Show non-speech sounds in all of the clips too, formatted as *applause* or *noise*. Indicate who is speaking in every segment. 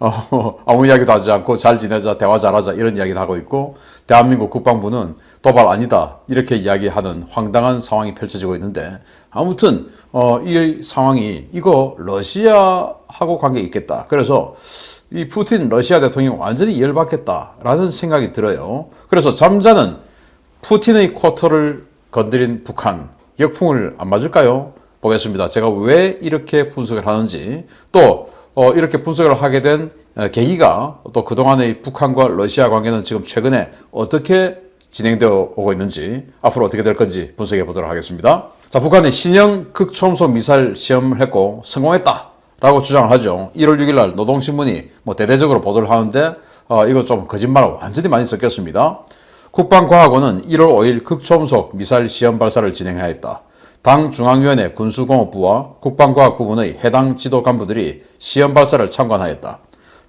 Speaker 1: 어, 아무 이야기도 하지 않고 잘 지내자, 대화 잘하자 이런 이야기를 하고 있고 대한민국 국방부는 도발 아니다 이렇게 이야기하는 황당한 상황이 펼쳐지고 있는데 아무튼 어, 이 상황이 이거 러시아하고 관계 있겠다. 그래서 이 푸틴 러시아 대통령 완전히 열받겠다라는 생각이 들어요. 그래서 잠자는 푸틴의 쿼터를 건드린 북한 역풍을 안 맞을까요? 보겠습니다. 제가 왜 이렇게 분석을 하는지 또 어, 이렇게 분석을 하게 된 어, 계기가 또 그동안의 북한과 러시아 관계는 지금 최근에 어떻게 진행되어 오고 있는지 앞으로 어떻게 될 건지 분석해 보도록 하겠습니다. 자, 북한이 신형 극초음속 미사일 시험을 했고 성공했다. 라고 주장을 하죠. 1월 6일 날 노동신문이 뭐 대대적으로 보도를 하는데 어, 이거 좀 거짓말을 완전히 많이 섞였습니다. 국방과학원은 1월 5일 극초음속 미사일 시험 발사를 진행하였다. 당 중앙위원회 군수공업부와 국방과학부문의 해당 지도 간부들이 시험 발사를 참관하였다.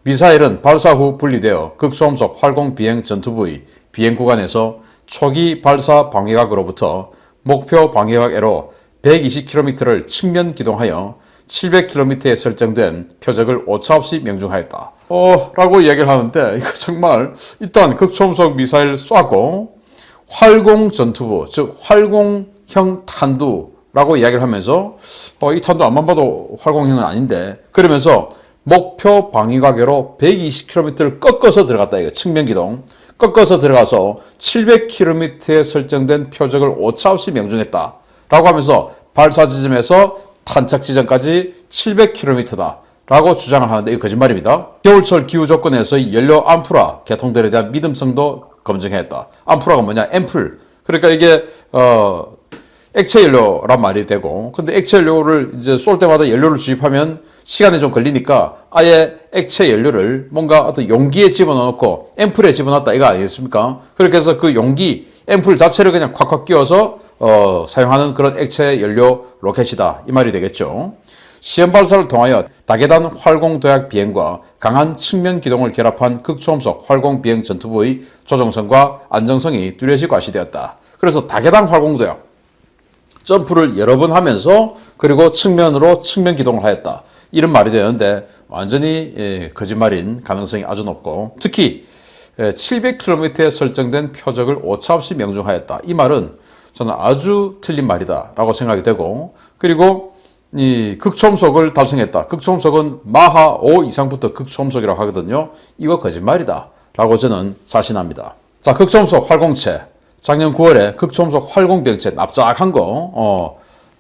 Speaker 1: 미사일은 발사 후 분리되어 극소음속 활공 비행 전투부의 비행 구간에서 초기 발사 방위각으로부터 목표 방위각으로 120km를 측면 기동하여 700km에 설정된 표적을 오차 없이 명중하였다. 어, 라고 이야기를 하는데, 이거 정말, 일단 극초음속 미사일 쏘고, 활공 전투부, 즉, 활공 형 탄두라고 이야기를 하면서, 어, 이 탄두 안만 봐도 활공형은 아닌데, 그러면서 목표 방위각으로 120km를 꺾어서 들어갔다, 이거. 측면 기동. 꺾어서 들어가서 700km에 설정된 표적을 오차 없이 명중했다. 라고 하면서 발사 지점에서 탄착 지점까지 700km다. 라고 주장을 하는데 이거 거짓말입니다. 겨울철 기후 조건에서의 연료 암프라 개통들에 대한 믿음성도 검증했다. 암프라가 뭐냐? 앰플. 그러니까 이게 어 액체 연료란 말이 되고 근데 액체 연료를 이제 쏠 때마다 연료를 주입하면 시간이 좀 걸리니까 아예 액체 연료를 뭔가 어떤 용기에 집어넣고 앰플에 집어넣었다 이거 아니겠습니까? 그렇게 해서 그 용기 앰플 자체를 그냥 콱콱 끼워서 어, 사용하는 그런 액체 연료 로켓이다 이 말이 되겠죠. 시험 발사를 통하여 다계단 활공 도약 비행과 강한 측면 기동을 결합한 극초음속 활공 비행 전투부의 조정성과 안정성이 뚜렷이 과시되었다. 그래서 다계단 활공 도약 점프를 여러 번 하면서 그리고 측면으로 측면 기동을 하였다. 이런 말이 되는데 완전히 예, 거짓말인 가능성이 아주 높고 특히 700km에 설정된 표적을 오차 없이 명중하였다. 이 말은 저는 아주 틀린 말이다라고 생각이 되고 그리고 이 극초음속을 달성했다. 극초음속은 마하 5 이상부터 극초음속이라고 하거든요. 이거 거짓말이다라고 저는 자신합니다. 자, 극초음속 활공체 작년 9월에 극초음속 활공비행체 납작한 거 어,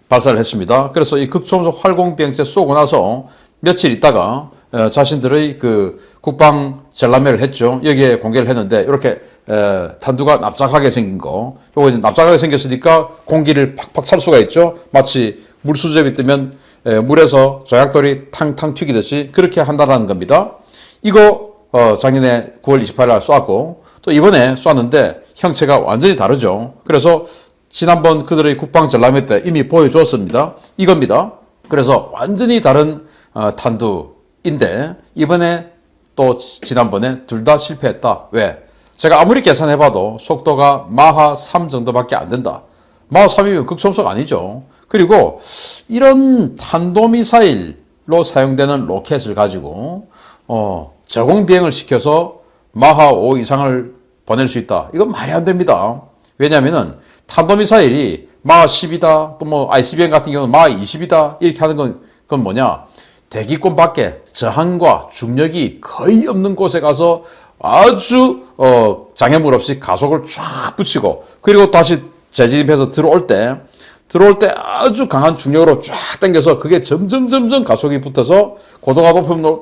Speaker 1: 발사를 했습니다. 그래서 이 극초음속 활공비행체 쏘고 나서 며칠 있다가 어, 자신들의 그 국방 전람회를 했죠. 여기에 공개를 했는데 이렇게 에, 탄두가 납작하게 생긴 거. 요거 이제 납작하게 생겼으니까 공기를 팍팍 찰 수가 있죠. 마치 물수접이 뜨면 에, 물에서 조약돌이 탕탕 튀기듯이 그렇게 한다는 겁니다. 이거 어, 작년에 9월 28일 날 쏘았고 또 이번에 쏘았는데 형체가 완전히 다르죠. 그래서 지난번 그들의 국방 전람회 때 이미 보여주었습니다. 이겁니다. 그래서 완전히 다른 어, 탄두인데 이번에 또 지난번에 둘 다 실패했다. 왜? 제가 아무리 계산해봐도 속도가 마하 3 정도밖에 안 된다. 마하 3이면 극초음속 아니죠. 그리고 이런 탄도미사일로 사용되는 로켓을 가지고 어, 저공 비행을 시켜서 마하 5 이상을 보낼 수 있다. 이건 말이 안 됩니다. 왜냐하면은 탄도미사일이 마하 10이다, 또 뭐 ICBM 같은 경우는 마하 20이다 이렇게 하는 건 그건 뭐냐? 대기권 밖에 저항과 중력이 거의 없는 곳에 가서 아주 어, 장애물 없이 가속을 쫙 붙이고 그리고 다시 재진입해서 들어올 때 들어올 때 아주 강한 중력으로 쫙 당겨서 그게 점점 점점 가속이 붙어서 고도가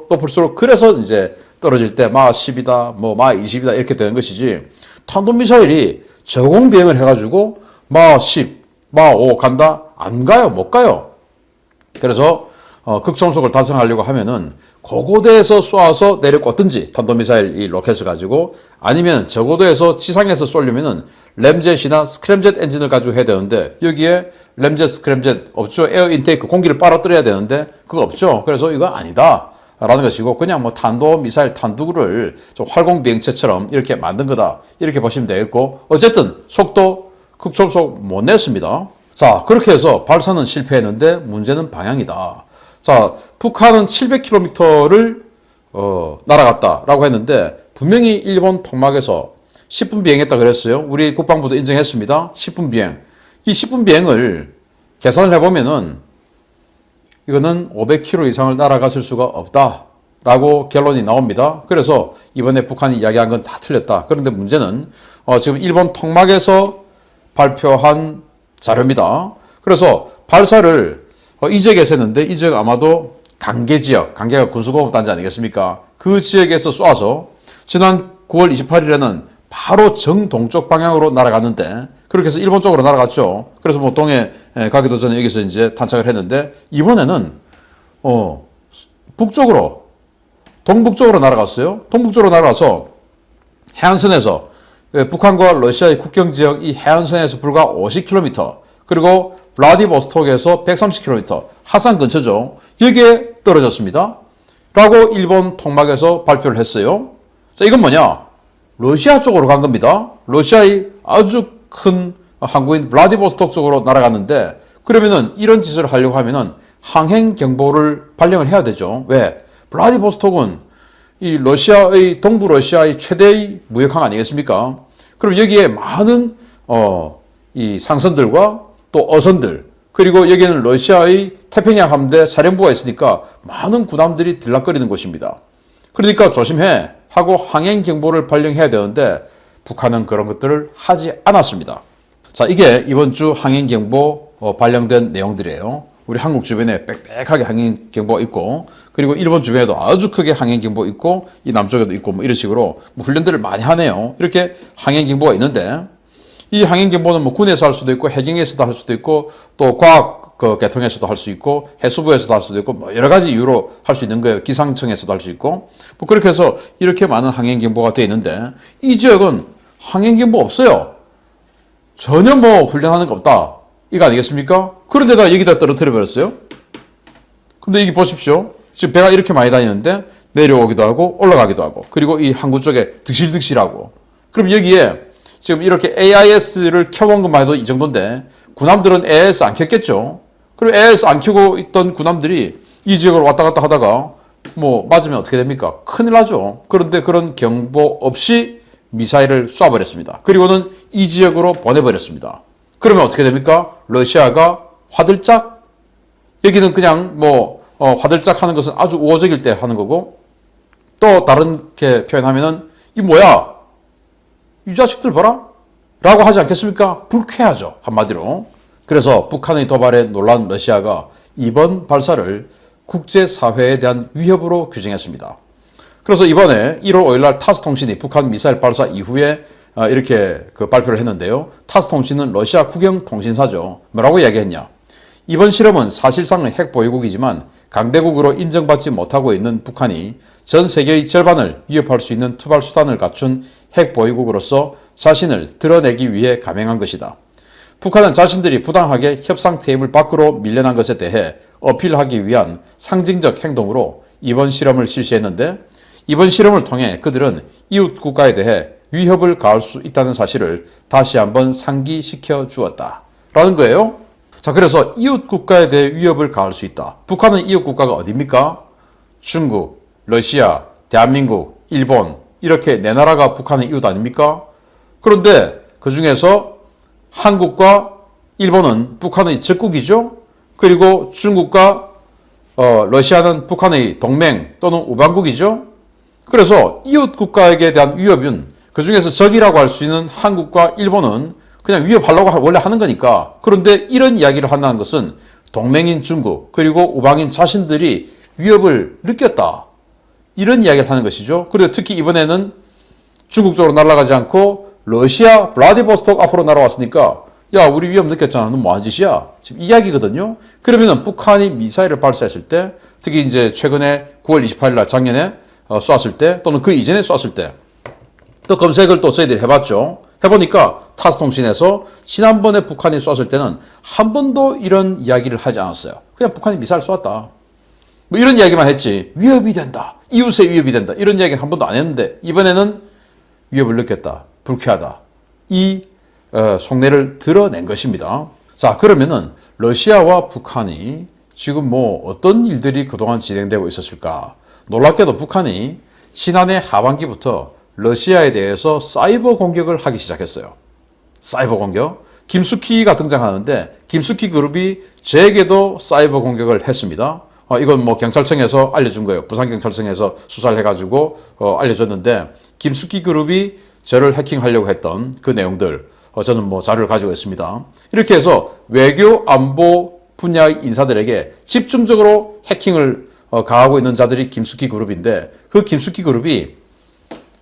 Speaker 1: 높을수록 그래서 이제 떨어질 때 마 10이다 뭐 마 20이다 이렇게 되는 것이지 탄도미사일이 저공 비행을 해가지고 마 10, 마 5 간다? 안 가요 못 가요. 그래서 어, 극초음속을 달성하려고 하면은 고고도에서 쏘아서 내려 꽂든지 탄도미사일 이 로켓을 가지고 아니면 저고도에서 지상에서 쏘려면은 램젯이나 스크램젯 엔진을 가지고 해야 되는데 여기에 램젯 스크램젯 없죠? 에어 인테이크 공기를 빨아들여야 되는데 그거 없죠? 그래서 이거 아니다 라는 것이고 그냥 뭐 탄도 미사일 탄두를 좀 활공 비행체처럼 이렇게 만든 거다 이렇게 보시면 되겠고 어쨌든 속도 극초음속 못 냈습니다 자 그렇게 해서 발사는 실패했는데 문제는 방향이다 자, 북한은 700km를 어, 날아갔다라고 했는데 분명히 일본 통막에서 10분 비행했다 그랬어요. 우리 국방부도 인정했습니다. 10분 비행. 이 10분 비행을 계산을 해보면은 이거는 500km 이상을 날아갔을 수가 없다 라고 결론이 나옵니다. 그래서 이번에 북한이 이야기한 건 다 틀렸다. 그런데 문제는 어, 지금 일본 통막에서 발표한 자료입니다. 그래서 발사를 어, 이 지역에서 했는데 이 지역 아마도 강계 지역, 강계가 군수공업 단지 아니겠습니까? 그 지역에서 쏴서 지난 9월 28일에는 바로 정동쪽 방향으로 날아갔는데 그렇게 해서 일본 쪽으로 날아갔죠. 그래서 뭐 동해 에, 가기도 전에 여기서 이제 탄착을 했는데 이번에는 어 북쪽으로 동북쪽으로 날아갔어요. 동북쪽으로 날아가서 해안선에서 예, 북한과 러시아의 국경 지역 이 해안선에서 불과 50km 그리고 블라디보스톡에서 130km 하산 근처죠. 여기에 떨어졌습니다. 라고 일본 통막에서 발표를 했어요. 자, 이건 뭐냐? 러시아 쪽으로 간 겁니다. 러시아의 아주 큰 항구인 블라디보스톡 쪽으로 날아갔는데 그러면은 이런 짓을 하려고 하면은 항행 경보를 발령을 해야 되죠. 왜? 블라디보스톡은 이 러시아의 동부 러시아의 최대의 무역항 아니겠습니까? 그럼 여기에 많은 어, 이 상선들과 또 어선들 그리고 여기는 러시아의 태평양 함대 사령부가 있으니까 많은 군함들이 들락거리는 곳입니다. 그러니까 조심해 하고 항행 경보를 발령해야 되는데 북한은 그런 것들을 하지 않았습니다. 자, 이게 이번 주 항행 경보 어, 발령된 내용들이에요. 우리 한국 주변에 빽빽하게 항행 경보가 있고 그리고 일본 주변에도 아주 크게 항행 경보 있고 이 남쪽에도 있고 뭐 이런 식으로 뭐 훈련들을 많이 하네요. 이렇게 항행 경보가 있는데 이 항행 경보는 뭐 군에서 할 수도 있고 해경에서도 할 수도 있고 또 과학 그 계통에서도 할 수 있고 해수부에서도 할 수도 있고 뭐 여러 가지 이유로 할 수 있는 거예요. 기상청에서도 할 수 있고 뭐 그렇게 해서 이렇게 많은 항행 경보가 되어 있는데 이 지역은 항행 경보 없어요. 전혀 뭐 훈련하는 거 없다. 이거 아니겠습니까? 그런데다 여기다 떨어뜨려 버렸어요. 근데 이게 보십시오. 지금 배가 이렇게 많이 다니는데 내려오기도 하고 올라가기도 하고 그리고 이 항구 쪽에 득실득실하고 그럼 여기에 지금 이렇게 AIS를 켜본 것만 해도 이 정도인데 군함들은 AIS 안 켰겠죠. 그리고 AIS 안 켜고 있던 군함들이 이 지역을 왔다 갔다 하다가 뭐 맞으면 어떻게 됩니까? 큰일 나죠. 그런데 그런 경보 없이 미사일을 쏴버렸습니다. 그리고는 이 지역으로 보내버렸습니다. 그러면 어떻게 됩니까? 러시아가 화들짝 여기는 그냥 뭐 어, 화들짝 하는 것은 아주 우호적일 때 하는 거고 또 다른 게 표현하면은 이 뭐야 이 자식들 봐라 라고 하지 않겠습니까? 불쾌하죠 한마디로 그래서 북한의 도발에 놀란 러시아가 이번 발사를 국제사회에 대한 위협으로 규정했습니다. 그래서 이번에 1월 5일 날 타스 통신이 북한 미사일 발사 이후에 어, 이렇게 그 발표를 했는데요. 타스 통신은 러시아 국영 통신사죠. 뭐라고 이야기했냐? 이번 실험은 사실상은 핵 보유국이지만 강대국으로 인정받지 못하고 있는 북한이 전 세계의 절반을 위협할 수 있는 투발 수단을 갖춘 핵 보유국으로서 자신을 드러내기 위해 감행한 것이다. 북한은 자신들이 부당하게 협상 테이블 밖으로 밀려난 것에 대해 어필하기 위한 상징적 행동으로 이번 실험을 실시했는데 이번 실험을 통해 그들은 이웃 국가에 대해 위협을 가할 수 있다는 사실을 다시 한번 상기시켜 주었다. 라는 거예요. 자, 그래서 이웃 국가에 대해 위협을 가할 수 있다. 북한은 이웃 국가가 어디입니까? 중국, 러시아, 대한민국, 일본, 이렇게 네 나라가 북한의 이웃 아닙니까? 그런데 그 중에서 한국과 일본은 북한의 적국이죠? 그리고 중국과 어, 러시아는 북한의 동맹 또는 우방국이죠? 그래서 이웃 국가에게 대한 위협은 그 중에서 적이라고 할 수 있는 한국과 일본은 그냥 위협하려고 원래 하는 거니까. 그런데 이런 이야기를 한다는 것은 동맹인 중국 그리고 우방인 자신들이 위협을 느꼈다. 이런 이야기를 하는 것이죠. 그리고 특히 이번에는 중국 쪽으로 날아가지 않고 러시아 블라디보스톡 앞으로 날아왔으니까 야 우리 위협 느꼈잖아. 너 뭐한 짓이야? 지금 이야기거든요. 그러면은 북한이 미사일을 발사했을 때 특히 이제 최근에 9월 28일 날 작년에 어, 쐈을 때 또는 그 이전에 쐈을 때 또 검색을 또 저희들이 해봤죠. 해보니까 타스통신에서 지난번에 북한이 쐈을 때는 한 번도 이런 이야기를 하지 않았어요. 그냥 북한이 미사일 쐈다. 뭐 이런 이야기만 했지. 위협이 된다. 이웃의 위협이 된다. 이런 이야기는 한 번도 안 했는데 이번에는 위협을 느꼈다. 불쾌하다. 이 어, 속내를 드러낸 것입니다. 자 그러면은 러시아와 북한이 지금 뭐 어떤 일들이 그동안 진행되고 있었을까? 놀랍게도 북한이 지난해 하반기부터 러시아에 대해서 사이버 공격을 하기 시작했어요. 사이버 공격. 김숙희가 등장하는데 김숙희 그룹이 제게도 사이버 공격을 했습니다. 어, 이건 뭐 경찰청에서 알려준 거예요. 부산경찰청에서 수사를 해가지고 어, 알려줬는데 김숙희 그룹이 저를 해킹하려고 했던 그 내용들 어, 저는 뭐 자료를 가지고 있습니다. 이렇게 해서 외교 안보 분야의 인사들에게 집중적으로 해킹을 어, 가하고 있는 자들이 김숙희 그룹인데 그 김숙희 그룹이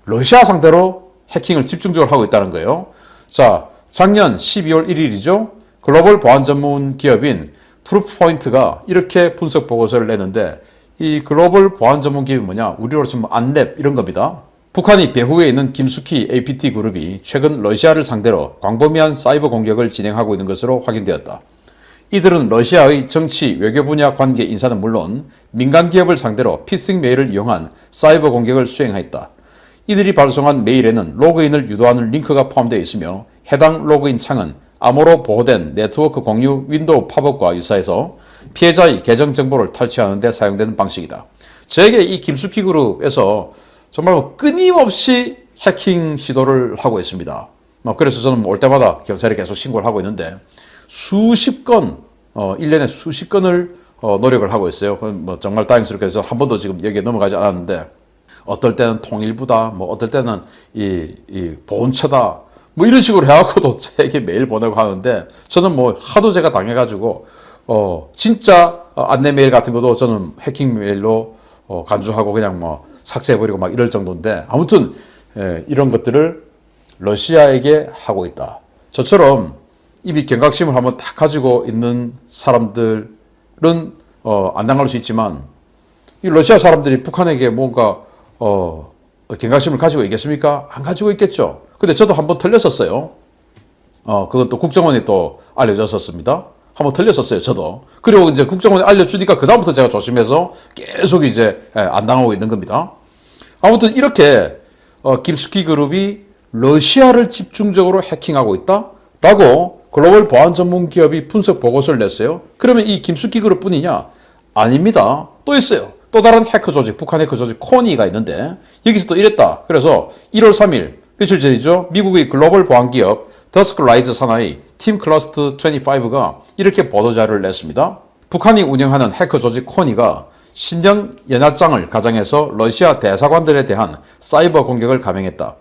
Speaker 1: 러시아 상대로 해킹을 집중적으로 하고 있다는 거예요. 자, 작년 12월 1일이죠. 글로벌 보안 전문 기업인 프루프포인트가 이렇게 분석 보고서를 내는데 이 글로벌 보안 전문 기업이 뭐냐? 우리로 치면 안랩 이런 겁니다. 북한이 배후에 있는 김숙희 APT 그룹이 최근 러시아를 상대로 광범위한 사이버 공격을 진행하고 있는 것으로 확인되었다. 이들은 러시아의 정치, 외교 분야 관계 인사는 물론 민간 기업을 상대로 피싱 메일을 이용한 사이버 공격을 수행했다. 이들이 발송한 메일에는 로그인을 유도하는 링크가 포함되어 있으며 해당 로그인 창은 암호로 보호된 네트워크 공유 윈도우 팝업과 유사해서 피해자의 계정 정보를 탈취하는 데 사용되는 방식이다. 저에게 이 김숙희 그룹에서 정말 뭐 끊임없이 해킹 시도를 하고 있습니다. 뭐 그래서 저는 뭐올 때마다 경찰에 계속 신고를 하고 있는데 수십 건, 어, 1년에 수십 건을 어, 노력을 하고 있어요. 뭐 정말 다행스럽게 해서 한 번도 지금 여기에 넘어가지 않았는데 어떨 때는 통일부다, 뭐 어떨 때는 이, 이 보훈처다, 뭐 이런 식으로 해갖고도 *laughs* 제게 메일 보내고 하는데 저는 뭐 하도 제가 당해가지고 어 진짜 어, 안내 메일 같은 것도 저는 해킹 메일로 어 간주하고 그냥 뭐 삭제해버리고 막 이럴 정도인데 아무튼 예, 이런 것들을 러시아에게 하고 있다. 저처럼 이미 경각심을 한번 딱 가지고 있는 사람들은 어, 안 당할 수 있지만 이 러시아 사람들이 북한에게 뭔가 어, 경각심을 가지고 있겠습니까? 안 가지고 있겠죠. 근데 저도 한번 틀렸었어요. 어, 그건 또 국정원이 또 알려줬었습니다. 한번 틀렸었어요, 저도. 그리고 이제 국정원이 알려주니까 그다음부터 제가 조심해서 계속 이제 예, 안 당하고 있는 겁니다. 아무튼 이렇게 어, 김숙희 그룹이 러시아를 집중적으로 해킹하고 있다? 라고 글로벌 보안 전문 기업이 분석 보고서를 냈어요. 그러면 이 김숙희 그룹 뿐이냐? 아닙니다. 또 있어요. 또 다른 해커 조직, 북한 해커 조직 코니가 있는데 여기서 또 이랬다. 그래서 1월 3일 며칠 전이죠. 미국의 글로벌 보안 기업 더스크라이즈 산하의 팀 클러스트 25가 이렇게 보도 자료를 냈습니다. 북한이 운영하는 해커 조직 코니가 신형 연합장을 가장해서 러시아 대사관들에 대한 사이버 공격을 감행했다.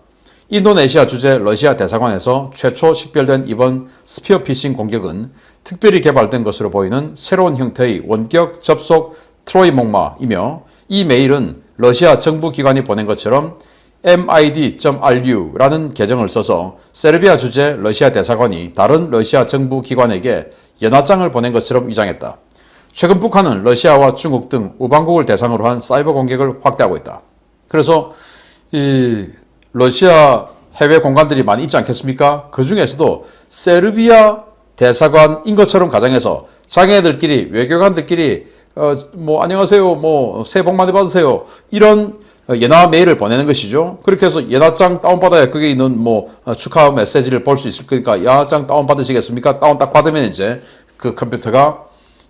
Speaker 1: 인도네시아 주재 러시아 대사관에서 최초 식별된 이번 스피어 피싱 공격은 특별히 개발된 것으로 보이는 새로운 형태의 원격 접속 트로이 목마이며 이 메일은 러시아 정부 기관이 보낸 것처럼 mid.ru라는 계정을 써서 세르비아 주재 러시아 대사관이 다른 러시아 정부 기관에게 연합장을 보낸 것처럼 위장했다. 최근 북한은 러시아와 중국 등 우방국을 대상으로 한 사이버 공격을 확대하고 있다. 그래서 이 러시아 해외 공간들이 많이 있지 않겠습니까? 그 중에서도 세르비아 대사관인 것처럼 가정해서 장애들끼리 외교관들끼리 어, 뭐 안녕하세요, 뭐 새해 복 많이 받으세요 이런 연합 메일을 보내는 것이죠. 그렇게 해서 연합장 다운받아야 그게 있는 뭐 어, 축하 메시지를 볼 수 있을 거니까 연합장 다운받으시겠습니까? 다운 딱 받으면 이제 그 컴퓨터가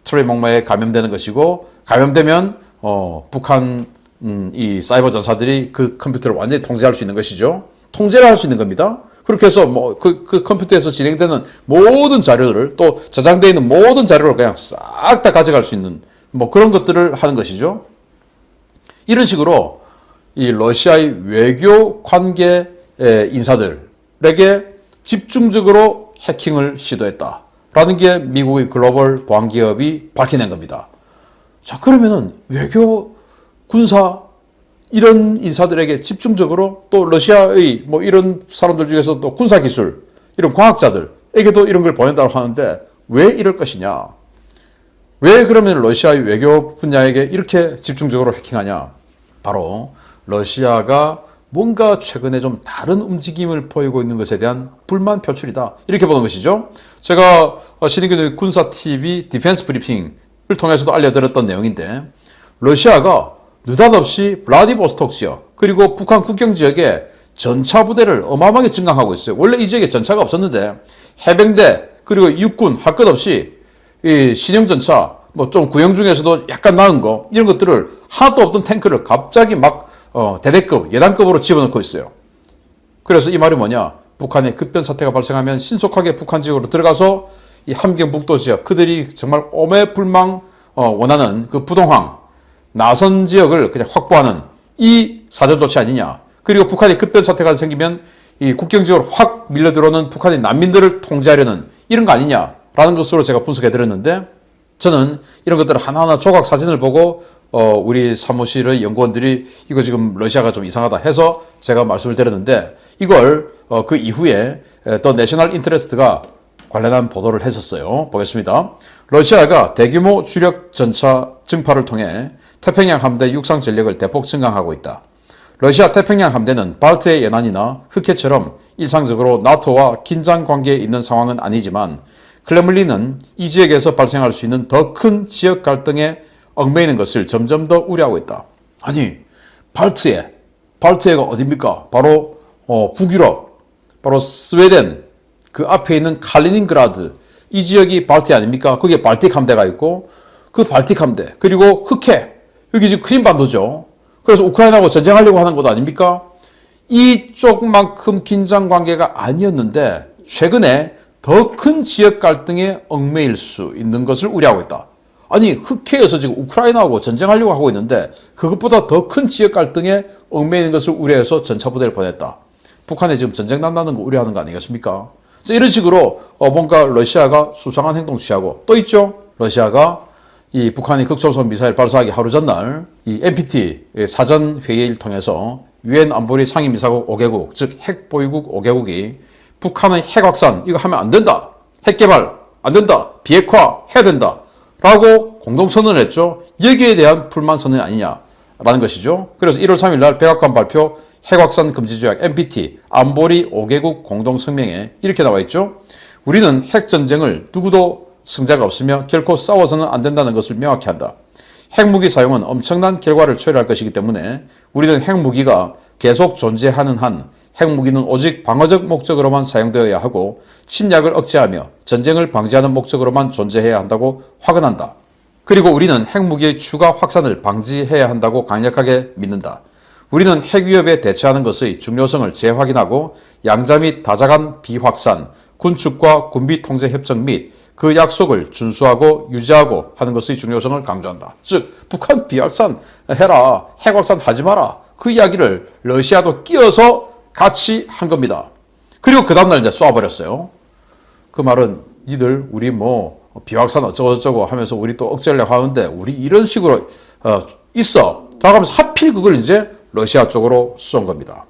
Speaker 1: 트레이 목마에 감염되는 것이고 감염되면 어, 북한 음, 이 사이버 전사들이 그 컴퓨터를 완전히 통제할 수 있는 것이죠. 통제를 할 수 있는 겁니다. 그렇게 해서 뭐 그 그 컴퓨터에서 진행되는 모든 자료를 또 저장되어 있는 모든 자료를 그냥 싹 다 가져갈 수 있는 뭐 그런 것들을 하는 것이죠. 이런 식으로 이 러시아의 외교 관계 인사들에게 집중적으로 해킹을 시도했다라는 게 미국의 글로벌 보안 기업이 밝혀낸 겁니다. 자 그러면은 외교 군사 이런 인사들에게 집중적으로 또 러시아의 뭐 이런 사람들 중에서 또 군사 기술 이런 과학자들에게도 이런 걸 보낸다고 하는데 왜 이럴 것이냐? 왜 그러면 러시아의 외교 분야에게 이렇게 집중적으로 해킹하냐? 바로 러시아가 뭔가 최근에 좀 다른 움직임을 보이고 있는 것에 대한 불만 표출이다. 이렇게 보는 것이죠. 제가 신인균의 군사 TV 디펜스 브리핑을 통해서도 알려드렸던 내용인데 러시아가 느닷없이 블라디보스톡 지역 그리고 북한 국경 지역에 전차 부대를 어마어마하게 증강하고 있어요. 원래 이 지역에 전차가 없었는데 해병대 그리고 육군 할 것 없이 이 신형 전차 뭐 좀 구형 중에서도 약간 나은 거 이런 것들을 하나도 없던 탱크를 갑자기 막 어, 대대급 예단급으로 집어넣고 있어요. 그래서 이 말이 뭐냐? 북한에 급변 사태가 발생하면 신속하게 북한 지역으로 들어가서 이 함경북도 지역 그들이 정말 오매불망 어, 원하는 그 부동항 나선 지역을 그냥 확보하는 이 사전 조치 아니냐? 그리고 북한의 급변 사태가 생기면 이 국경 지역으로 확 밀려 들어오는 북한의 난민들을 통제하려는 이런 거 아니냐라는 것으로 제가 분석해 드렸는데 저는 이런 것들을 하나하나 조각 사진을 보고 어 우리 사무실의 연구원들이 이거 지금 러시아가 좀 이상하다 해서 제가 말씀을 드렸는데 이걸 어 그 이후에 더 내셔널 인터레스트가 관련한 보도를 했었어요. 보겠습니다. 러시아가 대규모 주력 전차 증파를 통해 태평양 함대 육상 전력을 대폭 증강하고 있다. 러시아 태평양 함대는 발트의 연안이나 흑해처럼 일상적으로 나토와 긴장 관계에 있는 상황은 아니지만 클레물린은 이 지역에서 발생할 수 있는 더 큰 지역 갈등에 얽매이는 것을 점점 더 우려하고 있다. 아니, 발트해. 발트해가 어딥니까? 바로 어, 북유럽, 바로 스웨덴, 그 앞에 있는 칼리닝그라드 이 지역이 발티 아닙니까? 거기에 발틱 함대가 있고 그 발틱 함대 그리고 흑해 여기 지금 크림반도죠. 그래서 우크라이나하고 전쟁하려고 하는 것 아닙니까? 이쪽만큼 긴장 관계가 아니었는데 최근에 더 큰 지역 갈등에 얽매일 수 있는 것을 우려하고 있다. 아니 흑해에서 지금 우크라이나하고 전쟁하려고 하고 있는데 그것보다 더 큰 지역 갈등에 얽매이는 것을 우려해서 전차 부대를 보냈다. 북한에 지금 전쟁 난다는 거 우려하는 거 아니겠습니까? 자, 이런 식으로 어, 뭔가 러시아가 수상한 행동 취하고 또 있죠. 러시아가 이 북한이 극초속 미사일 발사하기 하루 전날 이 NPT 사전 회의를 통해서 유엔 안보리 상임이사국 5개국 즉 핵보유국 5개국이 북한의 핵 확산 이거 하면 안 된다. 핵 개발 안 된다. 비핵화 해야 된다. 라고 공동 선언을 했죠. 여기에 대한 불만 선언이 아니냐라는 것이죠. 그래서 1월 3일 날 백악관 발표 핵확산 금지 조약 NPT 안보리 5개국 공동 성명에 이렇게 나와 있죠. 우리는 핵 전쟁을 누구도 승자가 없으며 결코 싸워서는 안 된다는 것을 명확히 한다. 핵무기 사용은 엄청난 결과를 초래할 것이기 때문에 우리는 핵무기가 계속 존재하는 한 핵무기는 오직 방어적 목적으로만 사용되어야 하고 침략을 억제하며 전쟁을 방지하는 목적으로만 존재해야 한다고 확언한다. 그리고 우리는 핵무기의 추가 확산을 방지해야 한다고 강력하게 믿는다. 우리는 핵 위협에 대처하는 것의 중요성을 재확인하고 양자 및 다자간 비확산, 군축과 군비 통제 협정 및 그 약속을 준수하고 유지하고 하는 것의 중요성을 강조한다. 즉 북한 비확산 해라, 핵 확산 하지 마라. 그 이야기를 러시아도 끼어서 같이 한 겁니다. 그리고 그 다음날 이제 쏴버렸어요. 그 말은 니들 우리 뭐 비확산 어쩌고저쩌고 하면서 우리 또 억제하려고 하는데 우리 이런 식으로 어, 있어. 나가면서 하필 그걸 이제 러시아 쪽으로 쏜 겁니다.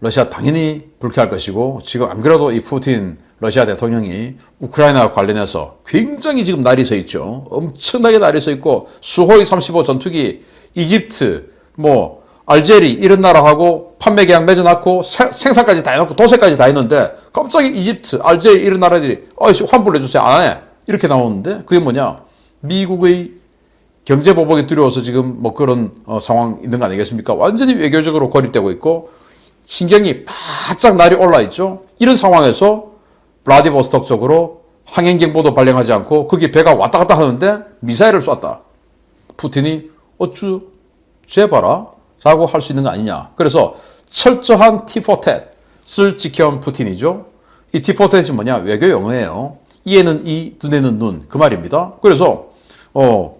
Speaker 1: 러시아 당연히 불쾌할 것이고 지금 안 그래도 이 푸틴 러시아 대통령이 우크라이나 관련해서 굉장히 지금 날이 서 있죠. 엄청나게 날이 서 있고 수호이 35 전투기 이집트 뭐 알제리 이런 나라하고 판매 계약 맺어놨고 세- 생산까지 다 해놓고 도세까지 다 했는데 갑자기 이집트, 알제리 이런 나라들이 어이씨 환불해주세요 안 해. 이렇게 나오는데 그게 뭐냐 미국의 경제 보복이 두려워서 지금 뭐 그런 어, 상황 있는 거 아니겠습니까? 완전히 외교적으로 고립되고 있고 신경이 바짝 날이 올라 있죠. 이런 상황에서 블라디보스톡 쪽으로 항행경보도 발령하지 않고 거기 배가 왔다 갔다 하는데 미사일을 쐈다. 푸틴이 어쭈 재봐라 라고 할 수 있는 거 아니냐. 그래서 철저한 티포텟을 지켜온 푸틴이죠. 이 티포텟이 뭐냐? 외교 용어예요. 이에는 이, 눈에는 눈. 그 말입니다. 그래서, 어,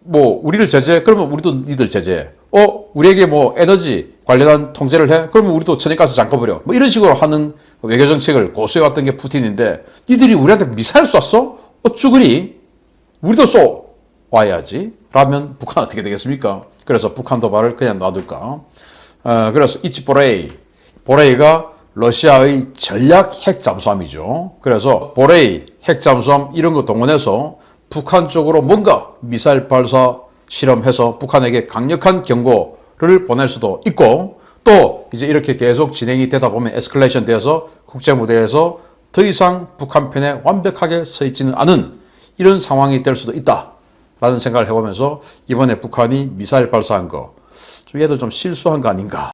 Speaker 1: 뭐, 우리를 제재, 그러면 우리도 니들 제재. 어, 우리에게 뭐 에너지 관련한 통제를 해? 그러면 우리도 천연가스 잠궈버려. 뭐 이런 식으로 하는 외교 정책을 고수해왔던 게 푸틴인데, 니들이 우리한테 미사일 쐈어? 어쭈 그리? 우리도 쏘 와야지. 라면 북한 어떻게 되겠습니까? 그래서 북한 도발을 그냥 놔둘까? 어, 그래서 이치 보레이. 보레이가 러시아의 전략 핵 잠수함이죠. 그래서 보레이 핵 잠수함 이런 거 동원해서 북한 쪽으로 뭔가 미사일 발사 실험해서 북한에게 강력한 경고를 보낼 수도 있고 또 이제 이렇게 계속 진행이 되다 보면 에스컬레이션 되어서 국제 무대에서 더 이상 북한 편에 완벽하게 서 있지는 않은 이런 상황이 될 수도 있다. 라는 생각을 해보면서 이번에 북한이 미사일 발사한 거, 좀 얘들 좀 실수한 거 아닌가.